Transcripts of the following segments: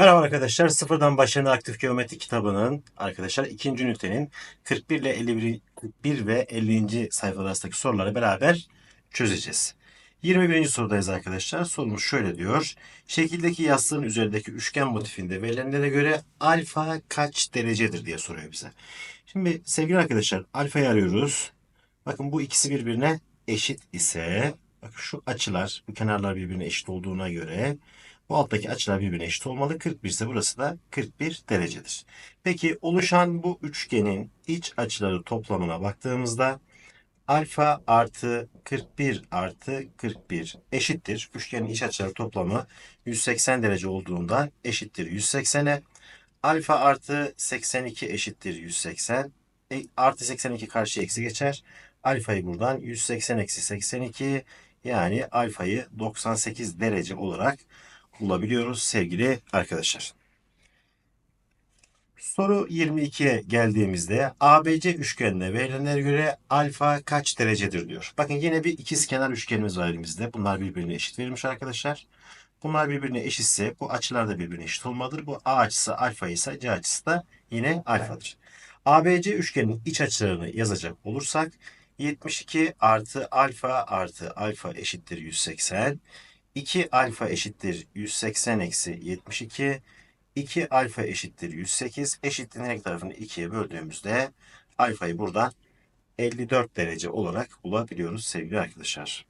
Merhaba arkadaşlar. Sıfırdan başlayan aktif geometri kitabının arkadaşlar ikinci ünitenin 41 ile 51, 41 ve 50. sayfalar arasındaki soruları beraber çözeceğiz. 21. sorudayız arkadaşlar. Sorumuz şöyle diyor. Şekildeki yastığın üzerindeki üçgen motifinde verilenlere göre alfa kaç derecedir diye soruyor bize. Şimdi sevgili arkadaşlar alfayı arıyoruz. Bakın bu ikisi birbirine eşit ise bak şu açılar bu kenarlar birbirine eşit olduğuna göre bu alttaki açılar birbirine eşit olmalı. 41 ise burası da 41 derecedir. Peki oluşan bu üçgenin iç açıları toplamına baktığımızda alfa artı 41 artı 41 eşittir. Üçgenin iç açıları toplamı 180 derece olduğundan eşittir 180'e. Alfa artı 82 eşittir 180. E, artı 82 karşı eksi geçer. Alfayı buradan 180 eksi 82 yani alfayı 98 derece olarak bulabiliyoruz sevgili arkadaşlar. Soru 22'ye geldiğimizde ABC üçgenine verilenlere göre alfa kaç derecedir diyor. Bakın yine bir ikizkenar üçgenimiz var elimizde. Bunlar birbirine eşit verilmiş arkadaşlar. Bunlar birbirine eşitse bu açılar da birbirine eşit olmalıdır. Bu A açısı alfa ise C açısı da yine alfadır. ABC üçgenin iç açılarını yazacak olursak 72 artı alfa artı alfa eşittir 180. 2 alfa eşittir 180 eksi 72. 2 alfa eşittir 108. Eşitliğin her iki tarafını 2'ye böldüğümüzde alfayı buradan 54 derece olarak bulabiliyoruz sevgili arkadaşlar.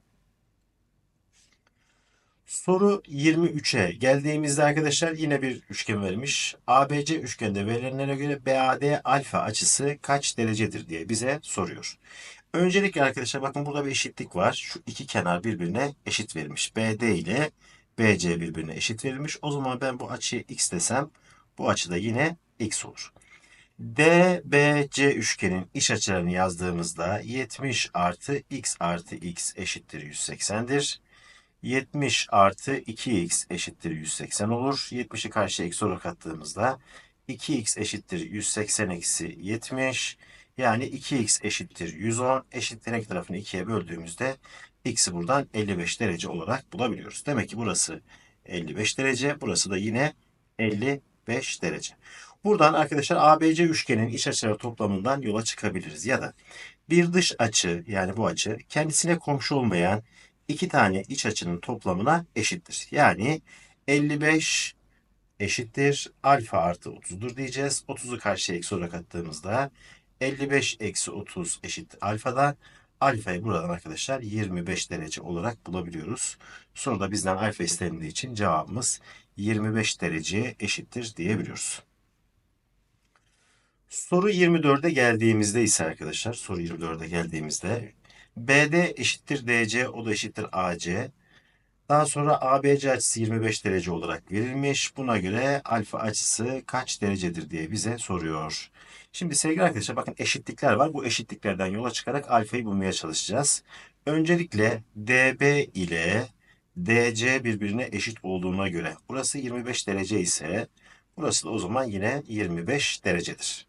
Soru 23'e geldiğimizde arkadaşlar yine bir üçgen vermiş. ABC üçgende verilenlere göre BAD alfa açısı kaç derecedir diye bize soruyor. Öncelikle arkadaşlar bakın burada bir eşitlik var. Şu iki kenar birbirine eşit verilmiş. BD ile BC birbirine eşit verilmiş. O zaman ben bu açıyı x desem bu açı da yine x olur. DBC üçgenin iç açılarını yazdığımızda 70 artı x artı x eşittir 180'dir. 70 artı 2x eşittir 180 olur. 70'i karşıya eksi olarak attığımızda 2x eşittir 180 eksi 70. Yani 2x eşittir 110. Eşitliğin iki tarafını 2'ye böldüğümüzde x'i buradan 55 derece olarak bulabiliyoruz. Demek ki burası 55 derece. Burası da yine 55 derece. Buradan arkadaşlar ABC üçgenin iç açıları toplamından yola çıkabiliriz. Ya da bir dış açı yani bu açı kendisine komşu olmayan iki tane iç açının toplamına eşittir. Yani 55 eşittir alfa artı 30'dur diyeceğiz. 30'u karşıya eksi olarak attığımızda 55 eksi 30 eşit alfadan alfayı buradan arkadaşlar 25 derece olarak bulabiliyoruz. Soruda bizden alfa istendiği için cevabımız 25 dereceye eşittir diyebiliyoruz. Soru 24'e geldiğimizde ise arkadaşlar soru 24'e geldiğimizde BD eşittir DC o da eşittir AC. Daha sonra ABC açısı 25 derece olarak verilmiş. Buna göre alfa açısı kaç derecedir diye bize soruyor. Şimdi sevgili arkadaşlar bakın eşitlikler var. Bu eşitliklerden yola çıkarak alfayı bulmaya çalışacağız. Öncelikle DB ile DC birbirine eşit olduğuna göre burası 25 derece ise burası da o zaman yine 25 derecedir.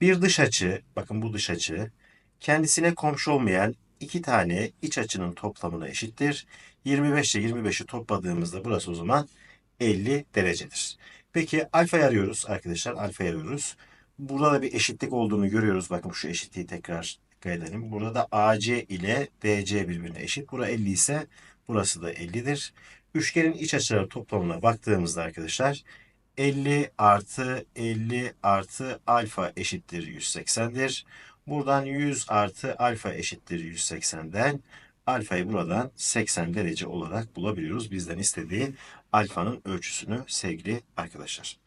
Bir dış açı, bakın bu dış açı kendisine komşu olmayan iki tane iç açının toplamına eşittir. 25 ile 25'i topladığımızda burası o zaman 50 derecedir. Peki alfa arıyoruz arkadaşlar. Alfa arıyoruz. Burada da bir eşitlik olduğunu görüyoruz. Bakın şu eşitliği tekrar edelim. Burada da AC ile DC birbirine eşit. Bura 50 ise burası da 50'dir. Üçgenin iç açıları toplamına baktığımızda arkadaşlar 50 artı 50 artı alfa eşittir 180'dir. Buradan 100 artı alfa eşittir 180'den alfayı buradan 80 derece olarak bulabiliyoruz. Bizden istediği alfanın ölçüsünü sevgili arkadaşlar.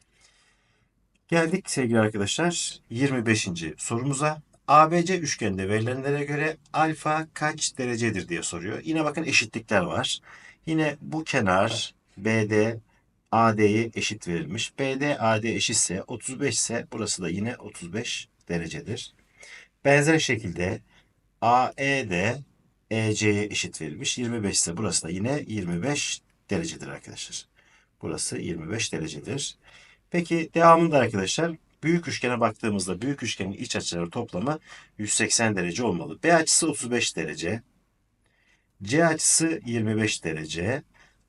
Geldik sevgili arkadaşlar 25. sorumuza. ABC üçgende verilenlere göre alfa kaç derecedir diye soruyor. Yine bakın eşitlikler var. Yine bu kenar BD AD'ye eşit verilmiş. BD AD eşitse 35 ise burası da yine 35 derecedir. Benzer şekilde AE de EC'ye eşit verilmiş. 25 ise burası da yine 25 derecedir arkadaşlar. Burası 25 derecedir. Peki devamında arkadaşlar büyük üçgene baktığımızda büyük üçgenin iç açıları toplamı 180 derece olmalı. B açısı 35 derece. C açısı 25 derece.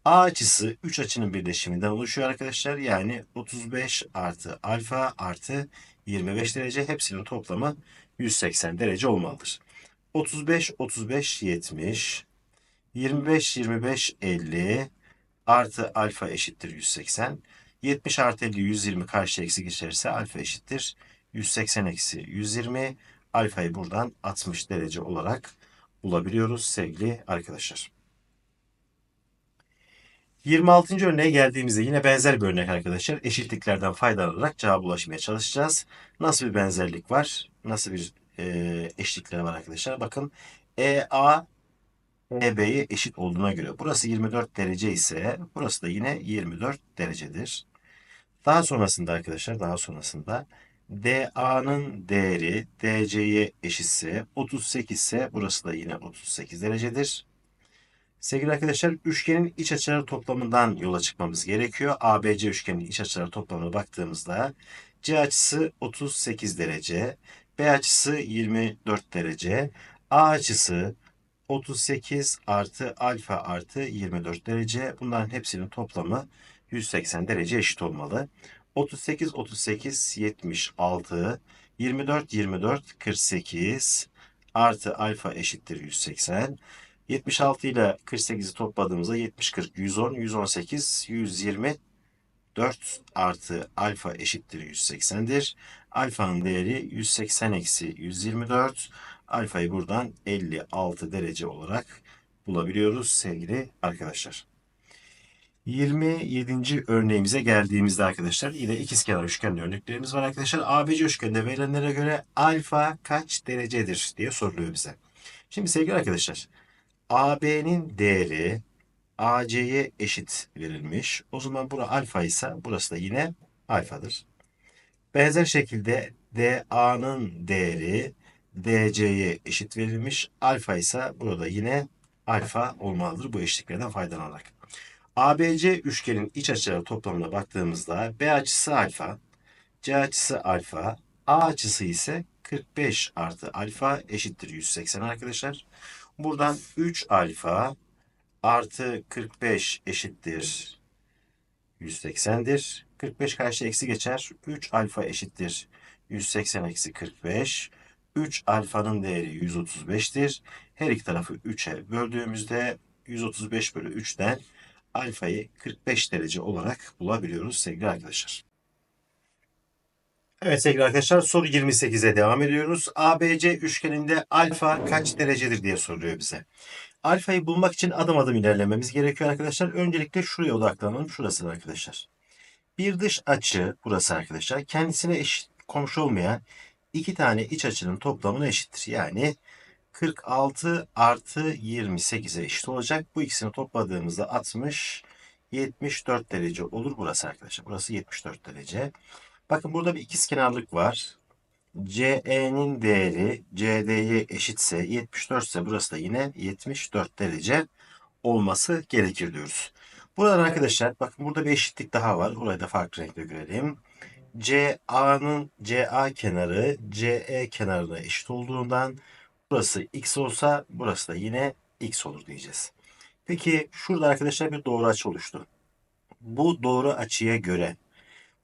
A açısı 3 açının birleşiminden oluşuyor arkadaşlar. Yani 35 artı alfa artı 25 derece hepsinin toplamı 180 derece olmalıdır. 35, 35, 70. 25, 25, 50 artı alfa eşittir 180. 70 artı 50, 120 karşı eksi geçerse alfa eşittir 180 eksi 120. Alfayı buradan 60 derece olarak bulabiliyoruz sevgili arkadaşlar. 26. örneğe geldiğimizde yine benzer bir örnek arkadaşlar. Eşitliklerden faydalanarak cevap ulaşmaya çalışacağız. Nasıl bir benzerlik var? Nasıl bir e, eşitlikler var arkadaşlar? Bakın EA EB'ye eşit olduğuna göre burası 24 derece ise burası da yine 24 derecedir. Daha sonrasında arkadaşlar daha sonrasında DA'nın değeri DC'ye eşitse 38 ise burası da yine 38 derecedir. Sevgili arkadaşlar üçgenin iç açıları toplamından yola çıkmamız gerekiyor. ABC üçgenin iç açıları toplamına baktığımızda C açısı 38 derece, B açısı 24 derece, A açısı 38 artı alfa artı 24 derece. Bunların hepsinin toplamı 180 derece eşit olmalı. 38, 38, 76, 24, 24, 48 artı alfa eşittir 180. 76 ile 48'i topladığımızda 70, 40, 110, 118, 120, 4 artı alfa eşittir 180'dir. Alfanın değeri 180 eksi 124. Alfayı buradan 56 derece olarak bulabiliyoruz sevgili arkadaşlar. 27. örneğimize geldiğimizde arkadaşlar yine ikizkenar üçgen örneklerimiz var arkadaşlar. ABC üçgeninde verilenlere göre alfa kaç derecedir diye soruluyor bize. Şimdi sevgili arkadaşlar AB'nin değeri AC'ye eşit verilmiş. O zaman bura alfa ise burası da yine alfadır. Benzer şekilde DA'nın değeri DC'ye eşit verilmiş. Alfa ise burada yine alfa olmalıdır bu eşitliklerden faydalanarak. ABC üçgenin iç açıları toplamına baktığımızda B açısı alfa, C açısı alfa, A açısı ise 45 artı alfa eşittir 180 arkadaşlar. Buradan 3 alfa artı 45 eşittir 180'dir. 45 karşı eksi geçer. 3 alfa eşittir 180 eksi 45. 3 alfanın değeri 135'tir. Her iki tarafı 3'e böldüğümüzde 135 bölü 3'ten alfayı 45 derece olarak bulabiliyoruz sevgili arkadaşlar. Evet sevgili arkadaşlar soru 28'e devam ediyoruz. ABC üçgeninde alfa kaç derecedir diye soruyor bize. Alfayı bulmak için adım adım ilerlememiz gerekiyor arkadaşlar. Öncelikle şuraya odaklanalım. Şurası arkadaşlar. Bir dış açı burası arkadaşlar. Kendisine eşit komşu olmayan iki tane iç açının toplamına eşittir. Yani 46 artı 28'e eşit olacak. Bu ikisini topladığımızda 60 74 derece olur burası arkadaşlar. Burası 74 derece. Bakın burada bir ikizkenarlık var. CE'nin değeri CD'ye eşitse 74 ise burası da yine 74 derece olması gerekir diyoruz. Buradan arkadaşlar bakın burada bir eşitlik daha var. Orayı da farklı renkle görelim. CA'nın CA kenarı CE kenarına eşit olduğundan burası x olsa burası da yine x olur diyeceğiz. Peki şurada arkadaşlar bir doğru açı oluştu. Bu doğru açıya göre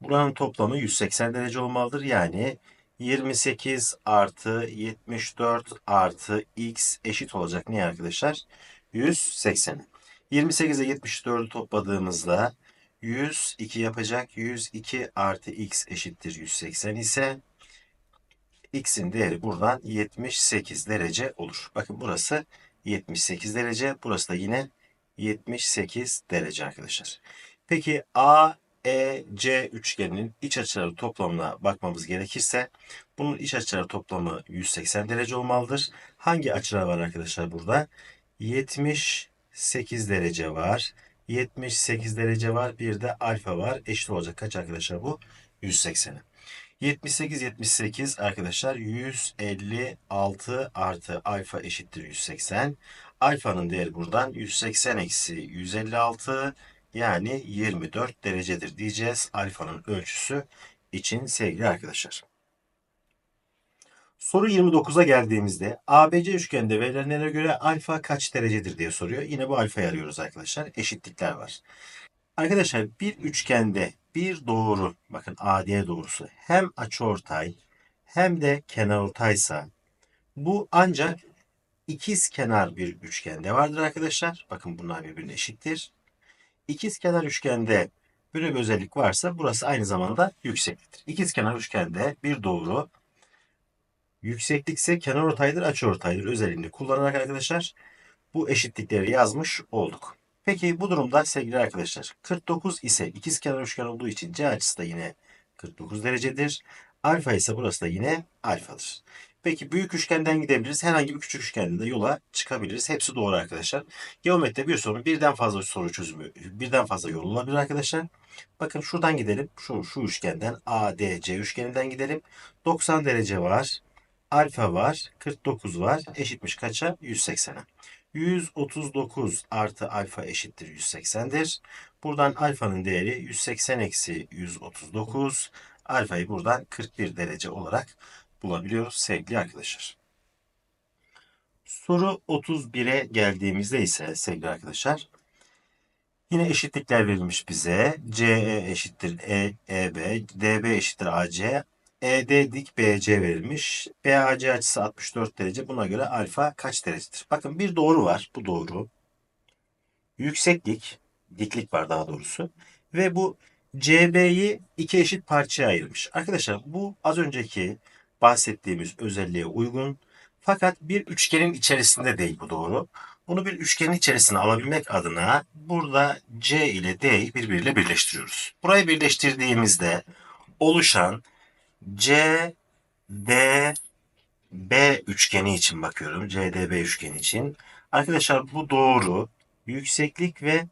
buranın toplamı 180 derece olmalıdır. Yani 28 artı 74 artı x eşit olacak. Niye arkadaşlar? 180. 28 ile 74'ü topladığımızda 102 yapacak. 102 artı x eşittir 180 ise x'in değeri buradan 78 derece olur. Bakın burası 78 derece. Burası da yine 78 derece arkadaşlar. Peki A, E, C üçgeninin iç açıları toplamına bakmamız gerekirse bunun iç açıları toplamı 180 derece olmalıdır. Hangi açılar var arkadaşlar burada? 78 derece var. 78 derece var. Bir de alfa var. Eşit olacak kaç arkadaşlar bu? 180'e. 78 78 arkadaşlar 156 artı alfa eşittir 180. Alfanın değeri buradan 180 eksi 156 yani 24 derecedir diyeceğiz. Alfanın ölçüsü için sevgili arkadaşlar. Soru 29'a geldiğimizde ABC üçgende verilenlere göre alfa kaç derecedir diye soruyor. Yine bu alfayı arıyoruz arkadaşlar. Eşitlikler var. Arkadaşlar bir üçgende bir doğru bakın AD doğrusu hem açıortay hem de kenarortaysa bu ancak ikiz kenar bir üçgende vardır arkadaşlar. Bakın bunlar birbirine eşittir. İkiz kenar üçgende böyle bir özellik varsa burası aynı zamanda yüksekliktir. İkiz kenar üçgende bir doğru yükseklikse kenar ortaydır, açı ortaydır özelliğini kullanarak arkadaşlar bu eşitlikleri yazmış olduk. Peki bu durumda sevgili arkadaşlar 49 ise ikiz kenar üçgen olduğu için C açısı da yine 49 derecedir. Alfa ise burası da yine alfadır. Peki büyük üçgenden gidebiliriz. Herhangi bir küçük üçgenden de yola çıkabiliriz. Hepsi doğru arkadaşlar. Geometride bir sorun birden fazla soru çözümü, birden fazla yol olabilir arkadaşlar. Bakın şuradan gidelim. Şu, şu üçgenden ADC üçgeninden gidelim. 90 derece var. Alfa var. 49 var. Eşitmiş kaça? 180'e. 139 artı alfa eşittir 180'dir. Buradan alfanın değeri 180 eksi 139. Alfayı buradan 41 derece olarak bulabiliyoruz sevgili arkadaşlar. Soru 31'e geldiğimizde ise sevgili arkadaşlar yine eşitlikler verilmiş bize. CE eşittir E, EB, DB eşittir AC, ED dik BC verilmiş. BAC açısı 64 derece. Buna göre alfa kaç derecedir? Bakın bir doğru var. Bu doğru. Yükseklik, diklik var daha doğrusu. Ve bu CB'yi iki eşit parçaya ayırmış. Arkadaşlar bu az önceki bahsettiğimiz özelliğe uygun. Fakat bir üçgenin içerisinde değil bu doğru. Bunu bir üçgenin içerisine alabilmek adına burada C ile D'yi birbiriyle birleştiriyoruz. Burayı birleştirdiğimizde oluşan C, D, B üçgeni için bakıyorum. CDB üçgeni için. Arkadaşlar bu doğru. Yükseklik ve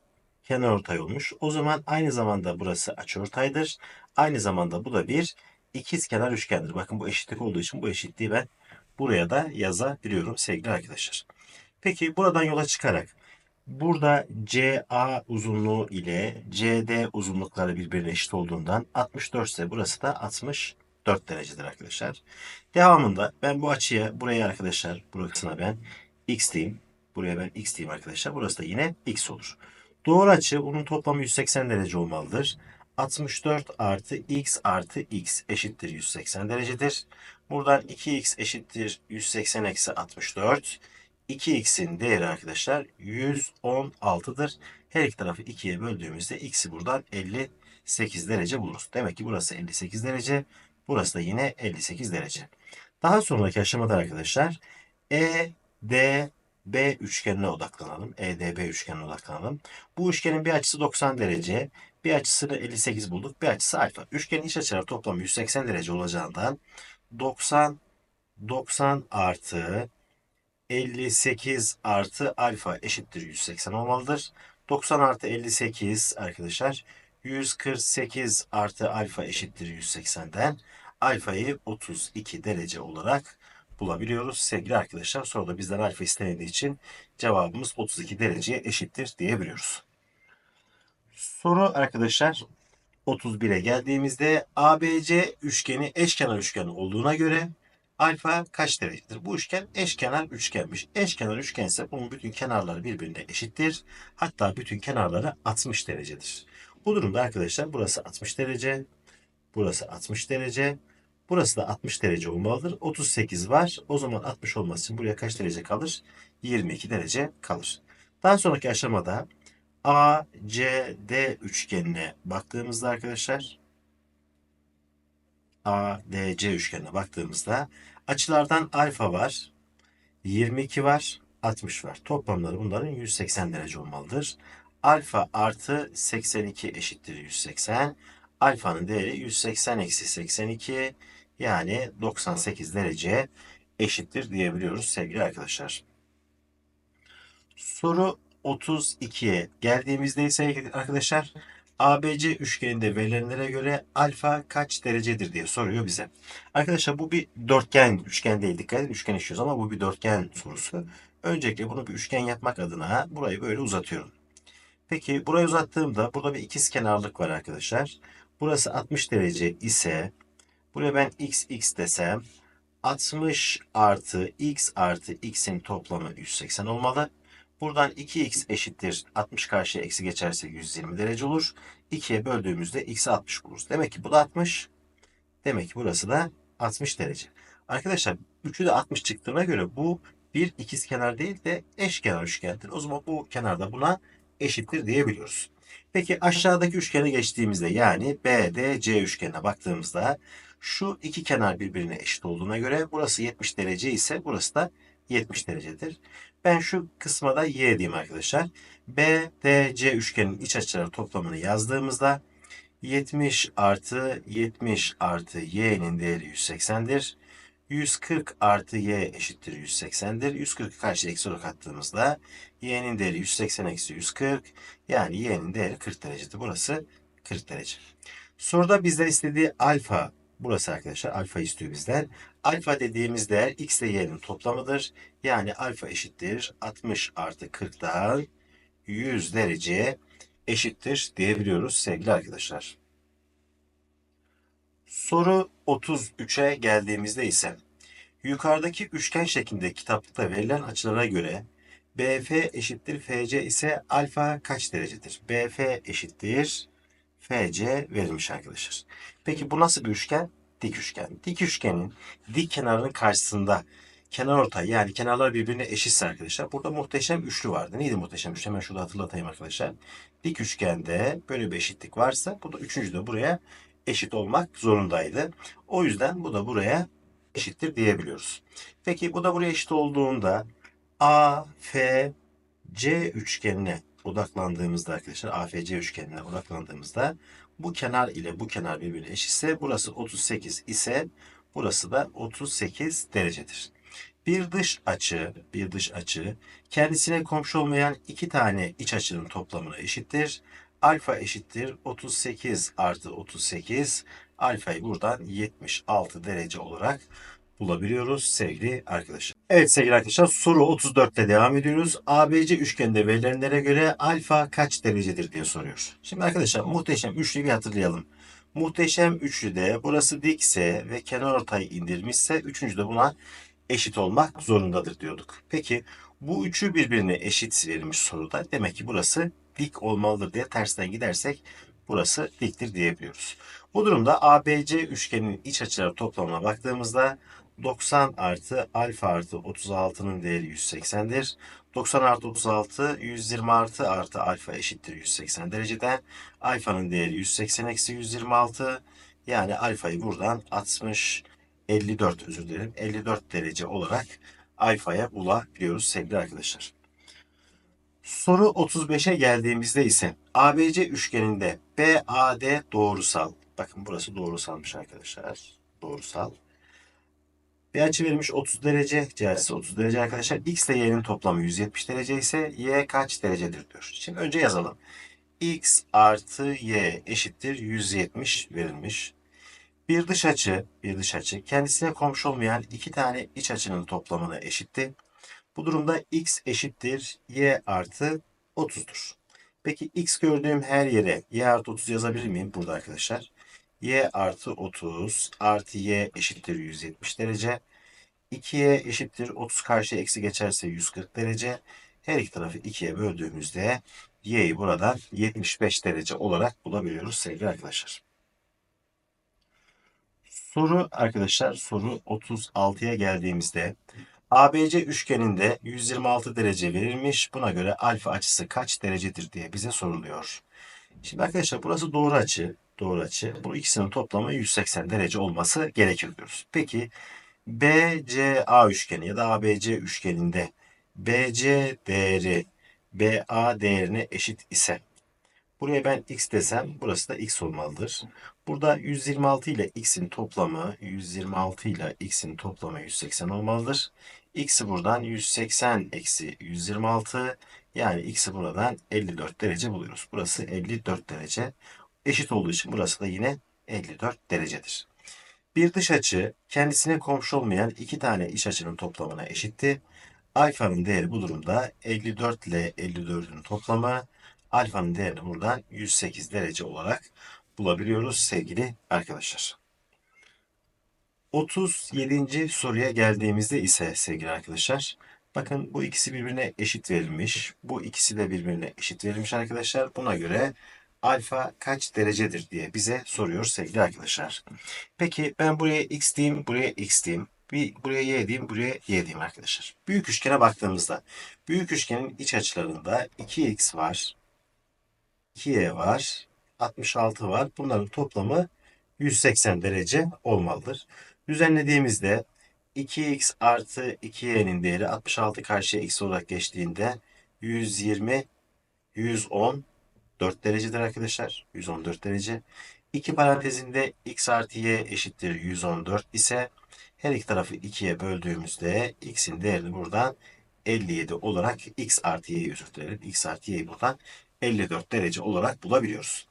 kenarortay olmuş. O zaman aynı zamanda burası açıortaydır. Aynı zamanda bu da bir ikiz kenar üçgendir. Bakın bu eşitlik olduğu için bu eşitliği ben buraya da yazabiliyorum sevgili arkadaşlar. Peki buradan yola çıkarak burada CA uzunluğu ile CD uzunlukları birbirine eşit olduğundan 64 ise burası da 64 derecedir arkadaşlar. Devamında ben bu açıya buraya arkadaşlar burasına ben x diyeyim. Buraya ben x diyeyim arkadaşlar. Burası da yine x olur. Doğru açı bunun toplamı 180 derece olmalıdır. 64 artı x artı x eşittir 180 derecedir. Buradan 2x eşittir 180 eksi 64. 2x'in değeri arkadaşlar 116'dır. Her iki tarafı 2'ye böldüğümüzde x'i buradan 58 derece buluruz. Demek ki burası 58 derece. Burası da yine 58 derece. Daha sonraki aşamada arkadaşlar E, D, B üçgenine odaklanalım. EDB üçgenine odaklanalım. Bu üçgenin bir açısı 90 derece. Bir açısını 58 bulduk. Bir açısı alfa. Üçgenin iç açıları toplamı 180 derece olacağından 90 90 artı 58 artı alfa eşittir 180 olmalıdır. 90 artı 58 arkadaşlar 148 artı alfa eşittir 180'den alfayı 32 derece olarak bulabiliyoruz. Sevgili arkadaşlar soruda bizden alfa istenildiği için cevabımız 32 dereceye eşittir diyebiliyoruz. Soru arkadaşlar 31'e geldiğimizde ABC üçgeni eşkenar üçgen olduğuna göre alfa kaç derecedir? Bu üçgen eşkenar üçgenmiş. Eşkenar üçgense bunun bütün kenarları birbirine eşittir. Hatta bütün kenarları 60 derecedir. Bu durumda arkadaşlar burası 60 derece, burası 60 derece, burası da 60 derece olmalıdır. 38 var. O zaman 60 olması için buraya kaç derece kalır? 22 derece kalır. Daha sonraki aşamada ACD üçgenine baktığımızda arkadaşlar ADC üçgenine baktığımızda açılardan alfa var, 22 var, 60 var. Toplamları bunların 180 derece olmalıdır. Alfa artı 82 eşittir 180. Alfanın değeri 180 eksi 82 yani 98 derece eşittir diyebiliyoruz sevgili arkadaşlar. Soru 32'ye geldiğimizde ise arkadaşlar ABC üçgeninde verilenlere göre alfa kaç derecedir diye soruyor bize. Arkadaşlar bu bir dörtgen üçgen değil dikkat edin üçgen işliyoruz ama bu bir dörtgen sorusu. Öncelikle bunu bir üçgen yapmak adına burayı böyle uzatıyorum. Peki burayı uzattığımda burada bir ikiz kenarlık var arkadaşlar. Burası 60 derece ise buraya ben x x desem 60 artı x artı x'in toplamı 180 olmalı. Buradan 2x eşittir 60 karşıya eksi geçerse 120 derece olur. 2'ye böldüğümüzde x'i 60 buluruz. Demek ki bu da 60. Demek ki burası da 60 derece. Arkadaşlar üçü de 60 çıktığına göre bu bir ikizkenar değil de eşkenar üçgendir. O zaman bu kenarda buna eşittir diyebiliyoruz. Peki aşağıdaki üçgene geçtiğimizde yani BDC üçgenine baktığımızda şu iki kenar birbirine eşit olduğuna göre burası 70 derece ise burası da 70 derecedir. Ben şu kısma da y diyeyim arkadaşlar. BDC üçgenin iç açıları toplamını yazdığımızda 70 artı 70 artı y'nin değeri 180'dir. 140 artı y eşittir 180'dir. 140'ı karşı eksi olarak attığımızda y'nin değeri 180 eksi 140 yani y'nin değeri 40 derecedir. Burası 40 derece. Soruda bizden istediği alfa burası arkadaşlar. Alfa istiyor bizden. Alfa dediğimiz değer x ile y'nin toplamıdır. Yani alfa eşittir 60 artı 40'dan 100 dereceye eşittir diyebiliyoruz sevgili arkadaşlar. Soru 33'e geldiğimizde ise yukarıdaki üçgen şeklinde kitaplıkta verilen açılara göre BF eşittir FC ise alfa kaç derecedir? BF eşittir FC verilmiş arkadaşlar. Peki bu nasıl bir üçgen? Dik üçgen. Dik üçgenin dik kenarının karşısında kenar ortay yani kenarlar birbirine eşitse arkadaşlar. Burada muhteşem üçlü vardı. Neydi muhteşem üçlü? Hemen şurada hatırlatayım arkadaşlar. Dik üçgende böyle bir eşitlik varsa bu da üçüncü de buraya eşit olmak zorundaydı. O yüzden bu da buraya eşittir diyebiliyoruz. Peki bu da buraya eşit olduğunda A, F, C üçgenine odaklandığımızda arkadaşlar AFC üçgenine odaklandığımızda bu kenar ile bu kenar birbirine eşitse burası 38 ise burası da 38 derecedir. Bir dış açı, bir dış açı kendisine komşu olmayan iki tane iç açının toplamına eşittir. Alfa eşittir 38 artı 38. Alfayı buradan 76 derece olarak bulabiliyoruz sevgili arkadaşlar. Evet sevgili arkadaşlar soru 34 ile devam ediyoruz. ABC üçgende verilenlere göre alfa kaç derecedir diye soruyor. Şimdi arkadaşlar muhteşem üçlüyü bir hatırlayalım. Muhteşem üçlüde burası dikse ve kenar ortayı indirmişse üçüncü de buna eşit olmak zorundadır diyorduk. Peki bu üçü birbirine eşit verilmiş soruda. Demek ki burası dik olmalıdır diye tersten gidersek burası diktir diyebiliyoruz. Bu durumda ABC üçgeninin iç açıları toplamına baktığımızda 90 artı alfa artı 36'nın değeri 180'dir. 90 artı 36 120 artı artı alfa eşittir 180 dereceden. Alfanın değeri 180 eksi 126 yani alfayı buradan 60 54 özür dilerim 54 derece olarak alfaya bulabiliyoruz sevgili arkadaşlar. Soru 35'e geldiğimizde ise ABC üçgeninde BAD doğrusal. Bakın burası doğrusalmış arkadaşlar. Doğrusal. Bir açı verilmiş 30 derece. C açısı 30 derece arkadaşlar. X ile Y'nin toplamı 170 derece ise Y kaç derecedir diyor. Şimdi önce yazalım. X artı Y eşittir 170 verilmiş. Bir dış açı, bir dış açı kendisine komşu olmayan iki tane iç açının toplamına eşitti. Bu durumda x eşittir y artı 30'dur. Peki x gördüğüm her yere y artı 30 yazabilir miyim burada arkadaşlar? Y artı 30 artı y eşittir 170 derece. 2y eşittir 30 karşı eksi geçerse 140 derece. Her iki tarafı 2'ye böldüğümüzde y'yi buradan 75 derece olarak bulabiliyoruz sevgili arkadaşlar. Soru arkadaşlar soru 36'ya geldiğimizde ABC üçgeninde 126 derece verilmiş. Buna göre alfa açısı kaç derecedir diye bize soruluyor. Şimdi arkadaşlar burası doğru açı. Doğru açı. Bu ikisinin toplamı 180 derece olması gerekir diyoruz. Peki BCA üçgeni ya da ABC üçgeninde BC değeri BA değerine eşit ise buraya ben x desem burası da x olmalıdır. Burada 126 ile x'in toplamı 126 ile x'in toplamı 180 olmalıdır. X'i buradan 180 eksi 126 yani x'i buradan 54 derece buluyoruz. Burası 54 derece. Eşit olduğu için burası da yine 54 derecedir. Bir dış açı kendisine komşu olmayan iki tane iç açının toplamına eşitti. Alfanın değeri bu durumda 54 ile 54'ün toplamı. Alfanın değerini buradan 108 derece olarak bulabiliyoruz sevgili arkadaşlar. 37. soruya geldiğimizde ise sevgili arkadaşlar. Bakın bu ikisi birbirine eşit verilmiş. Bu ikisi de birbirine eşit verilmiş arkadaşlar. Buna göre alfa kaç derecedir diye bize soruyor sevgili arkadaşlar. Peki ben buraya x diyeyim, buraya x diyeyim. Bir buraya y diyeyim, buraya y diyeyim arkadaşlar. Büyük üçgene baktığımızda büyük üçgenin iç açılarında 2x var, 2y var, 66 var. Bunların toplamı 180 derece olmalıdır. Düzenlediğimizde 2x artı 2y'nin değeri 66 karşıya x olarak geçtiğinde 120, 110 4 derecedir arkadaşlar. 114 derece. İki parantezinde x artı y eşittir 114 ise her iki tarafı 2'ye böldüğümüzde x'in değerini buradan 57 olarak x artı y'yi özür dilerim. x artı y'yi buradan 54 derece olarak bulabiliyoruz.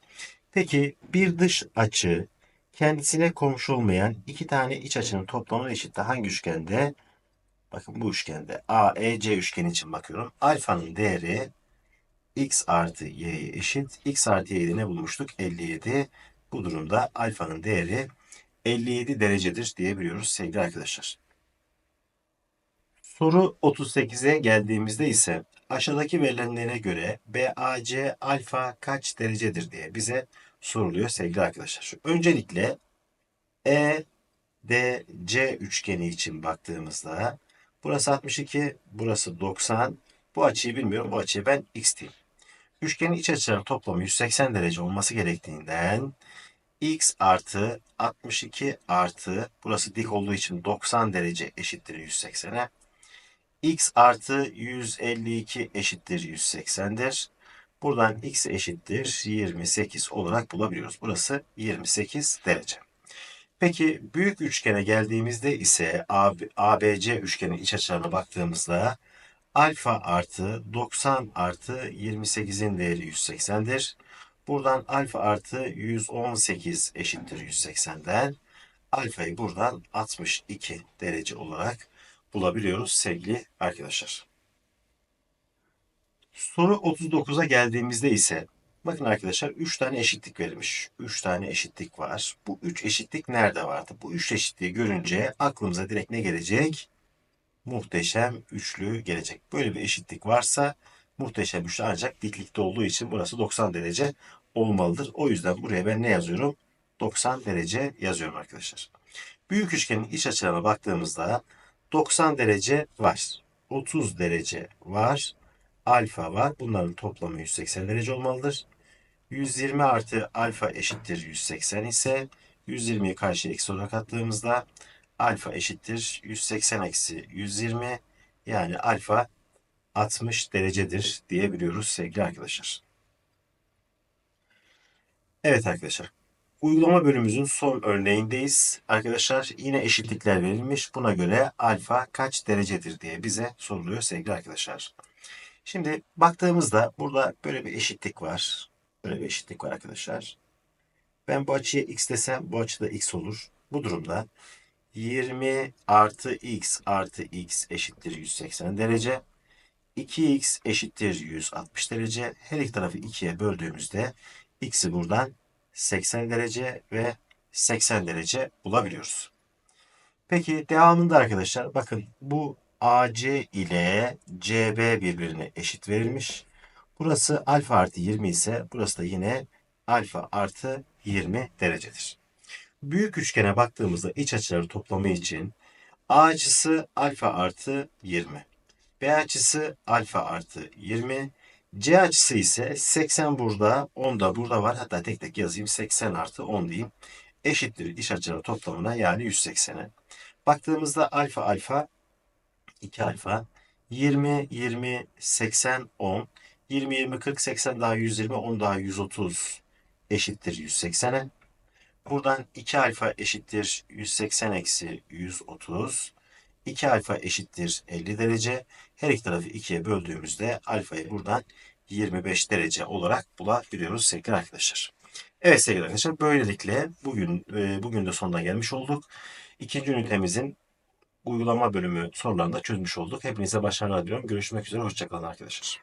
Peki bir dış açı kendisine komşu olmayan iki tane iç açının toplamı eşittir. Hangi üçgende? Bakın bu üçgende AEC üçgeni için bakıyorum. Alfanın değeri x artı y'ye eşit. x artı y'yi ne bulmuştuk? 57. Bu durumda alfanın değeri 57 derecedir diyebiliyoruz sevgili arkadaşlar. Soru 38'e geldiğimizde ise aşağıdaki verilenlere göre BAC alfa kaç derecedir diye bize soruluyor sevgili arkadaşlar. Öncelikle E D C üçgeni için baktığımızda burası 62, burası 90. Bu açıyı bilmiyorum. Bu açıya ben x diyeyim. Üçgenin iç açılarının toplamı 180 derece olması gerektiğinden x artı 62 artı burası dik olduğu için 90 derece eşittir 180'e. x artı 152 eşittir 180'dir. Buradan x eşittir 28 olarak bulabiliyoruz. Burası 28 derece. Peki büyük üçgene geldiğimizde ise AB, ABC üçgenin iç açılarına baktığımızda alfa artı 90 artı 28'in değeri 180'dir. Buradan alfa artı 118 eşittir 180'den. Alfayı buradan 62 derece olarak bulabiliyoruz sevgili arkadaşlar. Soru 39'a geldiğimizde ise bakın arkadaşlar 3 tane eşitlik verilmiş. 3 tane eşitlik var. Bu 3 eşitlik nerede vardı? Bu 3 eşitliği görünce aklımıza direkt ne gelecek? Muhteşem üçlü gelecek. Böyle bir eşitlik varsa muhteşem üçlü ancak diklikte olduğu için burası 90 derece olmalıdır. O yüzden buraya ben ne yazıyorum? 90 derece yazıyorum arkadaşlar. Büyük üçgenin iç açılarına baktığımızda 90 derece var. 30 derece var. Alfa var. Bunların toplamı 180 derece olmalıdır. 120 artı alfa eşittir 180 ise 120'yi karşıya eksi olarak attığımızda alfa eşittir 180 eksi 120 yani alfa 60 derecedir diyebiliyoruz sevgili arkadaşlar. Evet arkadaşlar. Uygulama bölümümüzün son örneğindeyiz. Arkadaşlar yine eşitlikler verilmiş. Buna göre alfa kaç derecedir diye bize soruluyor sevgili arkadaşlar. Şimdi baktığımızda burada böyle bir eşitlik var. Böyle bir eşitlik var arkadaşlar. Ben bu açıya x desem bu açıda x olur. Bu durumda 20 artı x artı x eşittir 180 derece. 2x eşittir 160 derece. Her iki tarafı 2'ye böldüğümüzde x'i buradan 80 derece ve 80 derece bulabiliyoruz. Peki devamında arkadaşlar bakın bu AC ile CB birbirine eşit verilmiş. Burası alfa artı 20 ise burası da yine alfa artı 20 derecedir. Büyük üçgene baktığımızda iç açıları toplamı için A açısı alfa artı 20. B açısı alfa artı 20. C açısı ise 80 burada, 10 da burada var. Hatta tek tek yazayım. 80 artı 10 diyeyim. Eşittir iç açıları toplamına yani 180'e. Baktığımızda alfa alfa 2 alfa 20 20 80 10 20 20 40 80 daha 120 10 daha 130 eşittir 180'e. Buradan 2 alfa eşittir 180 eksi 130. 2 alfa eşittir 50 derece. Her iki tarafı 2'ye böldüğümüzde alfayı buradan 25 derece olarak bulabiliyoruz sevgili arkadaşlar. Evet sevgili arkadaşlar böylelikle bugün e, bugün de sonuna gelmiş olduk. İkinci ünitemizin uygulama bölümü sorularını da çözmüş olduk. Hepinize başarılar diliyorum. Görüşmek üzere. Hoşçakalın arkadaşlar.